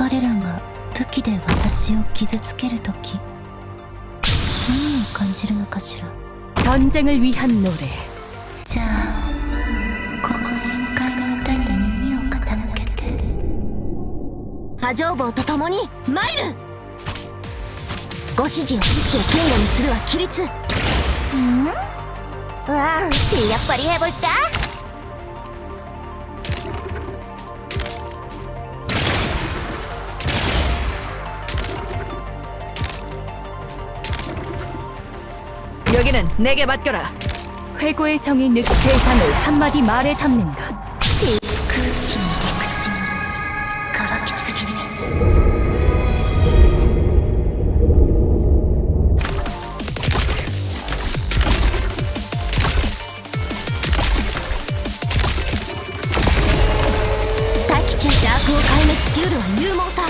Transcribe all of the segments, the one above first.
彼らが武器で私を傷つけるとき何を感じるのかしら 전쟁을 위한 노래 じゃあこの宴会の歌に耳を傾けて波状棒と共に参るご指示を必死を堅固にするは規律 와, 실력발휘 해볼까? 여기는 내게 맡겨라. 회고의 정이 느 세상을 한마디 말에 담는가. 그 힘의 그치는 가라키 스기네. 지우려 유모사.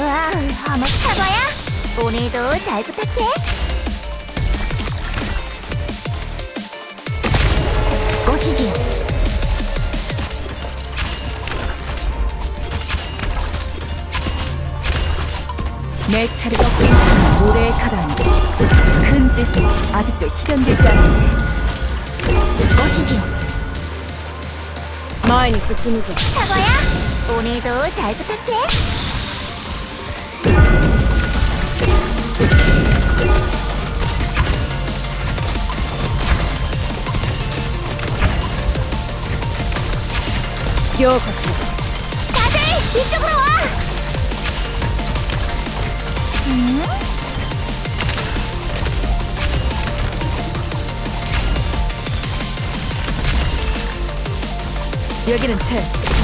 와우, 아마 사과야. 오늘도 잘 부탁해. ご指示を 내 차례가 꿰찬 모래에 가라앉아 큰 뜻은 아직도 실현되지 않았네 ご指示を前に進むぞ 사과야. 오늘도 잘 부탁해. 기어가시오. 다들 이쪽으로 와. 음? 여기는 채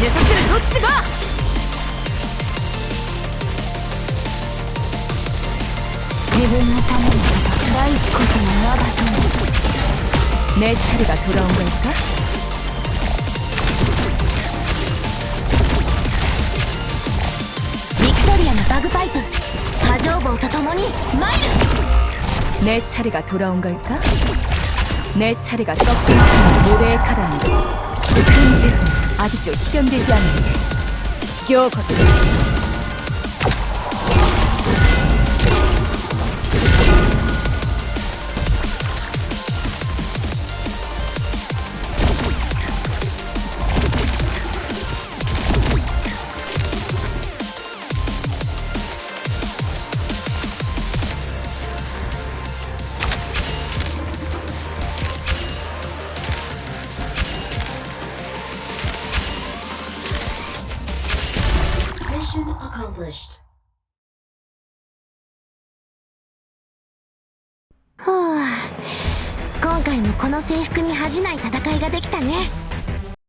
녀석들을 놓치지 마. 지금 하다는 나이치 코스는 와봤던 내 차례가 돌아온 걸까? 波状棒と共に参る 내 차례가 돌아온 걸까? 내 차례가 썩게 찬 모래에 가라앉아 큰 뜻은 아직도 실현되지 않았네 요것이 Mission accomplished. ふう今回もこの制服に恥じない戦いができたね